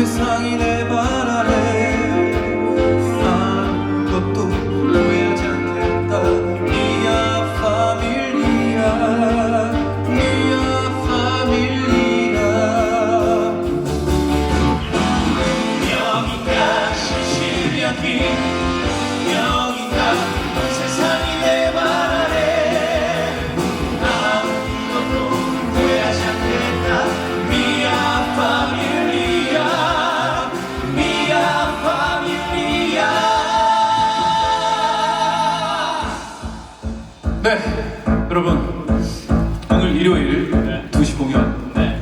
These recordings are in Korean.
세상이 내 발.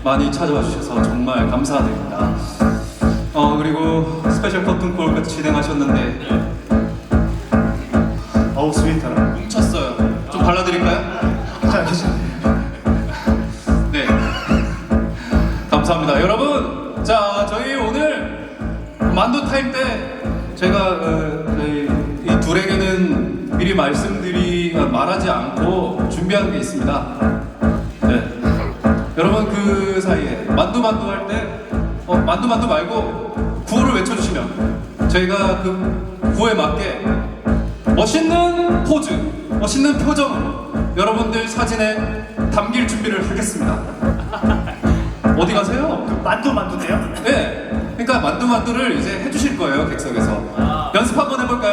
많이 찾아와 주셔서 정말 감사드립니다. 어 그리고 스페셜 커튼콜 같이 진행하셨는데 어우 스윗하라. 뭉쳤어요. 좀 발라드릴까요? 네. 감사합니다. 여러분, 자, 저희 오늘 만두 타임 때 제가 어, 저희 이 둘에게는 미리 말씀드리 아, 말하지 않고 준비한 게 있습니다. 네. 여러분 그 사이에 만두 만두 할 때 어, 만두 만두 말고 구호를 외쳐주시면 저희가 그 구호에 맞게 멋있는 포즈, 멋있는 표정으로 여러분들 사진에 담길 준비를 하겠습니다. 어디 가세요? 만두 만두네요. 네. 그러니까 만두 만두를 이제 해주실 거예요 객석에서. 연습 한번 해볼까요?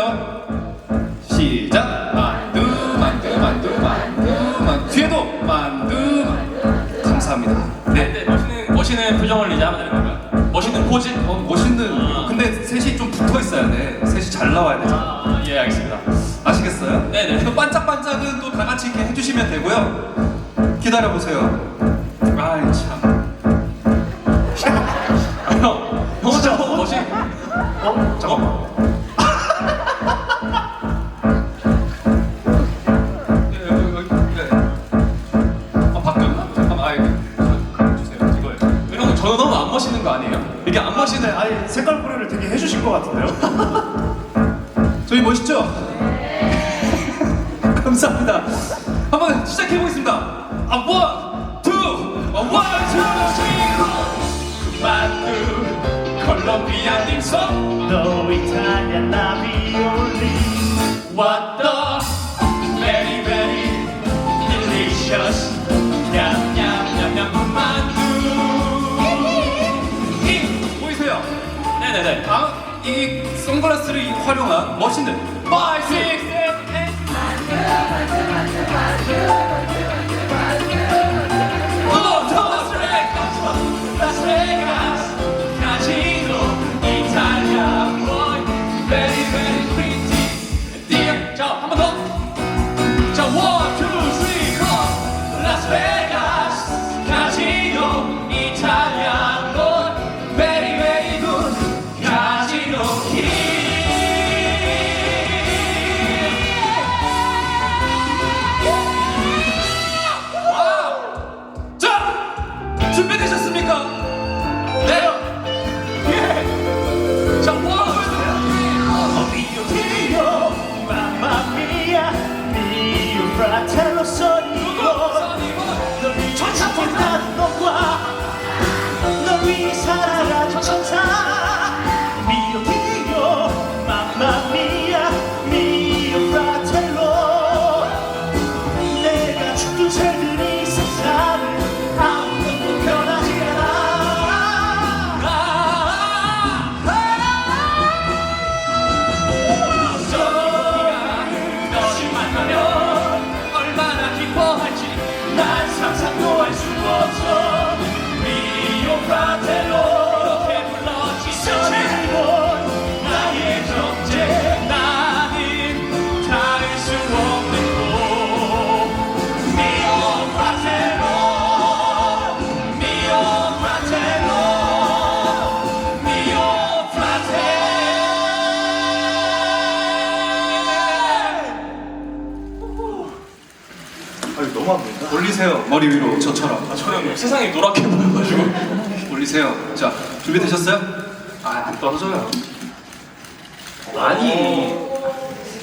을 이제 하면 되는 건가요? 멋있는 포즈? 어 멋있는. 근데 셋이 좀 붙어 있어야 돼. 셋이 잘 나와야 되잖아. 아, 예, 알겠습니다. 아시겠어요? 네네. 또 반짝반짝은 또 다 같이 이렇게 해주시면 되고요. 기다려 보세요. 아이 참. 멋있는 거 아니에요? 이게 안 멋있는. 근데 아니 색깔 고려를 되게 해주신 것 같은데요. 저희 멋있죠? 감사합니다. 한번 시작해 보겠습니다. 아 원, 투, 아, 원, 투, 쓰리, 포. 만두 콜롬비아 딤섬. No Italian ravioli. What the 이 선글라스를 활용한 멋있는 5, 6, 7, 8 라스베가스 준비되셨습니까? 아니 너무 안 보인다. 올리세요 머리 위로 저처럼 아, 저는 세상이 노랗게 보여가지고. 올리세요 자 준비되셨어요? 아, 안 떨어져요. 아니.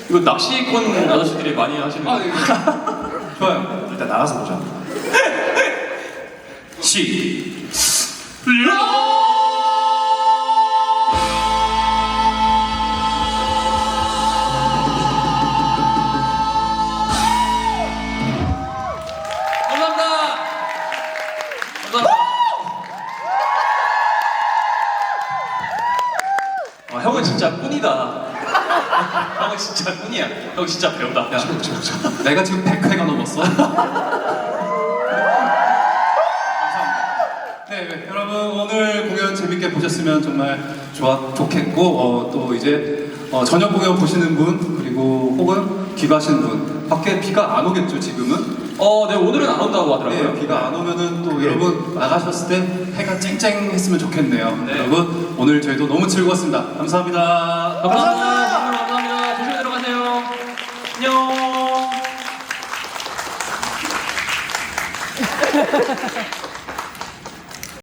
이거 낚시꾼 아저씨들이 많이 하시는 아 거. 네. 좋아요 일단 나가서 보자. 시감 아, 형은 진짜 꾼이다. 형은 진짜 꾼이야. 형 진짜 배우다. 야, 내가 지금 100회가 넘었어. 감사합니다. 네, 네, 여러분 오늘 공연 재밌게 보셨으면 정말 좋아 좋겠고 어, 또 이제 어, 저녁 공연 보시는 분 그리고 혹은 귀 가시는 분 밖에 비가 안 오겠죠 지금은 어, 네 오늘은 안 온다고 하더라고요. 네, 비가 안 오면은 또 여러분 나가셨을 때 해가 쨍쨍했으면 좋겠네요. 네. 여러분 오늘 저희도 너무 즐거웠습니다. 감사합니다. 감사합니다. 정말 감사합니다. 조심히 들어가세요. 안녕.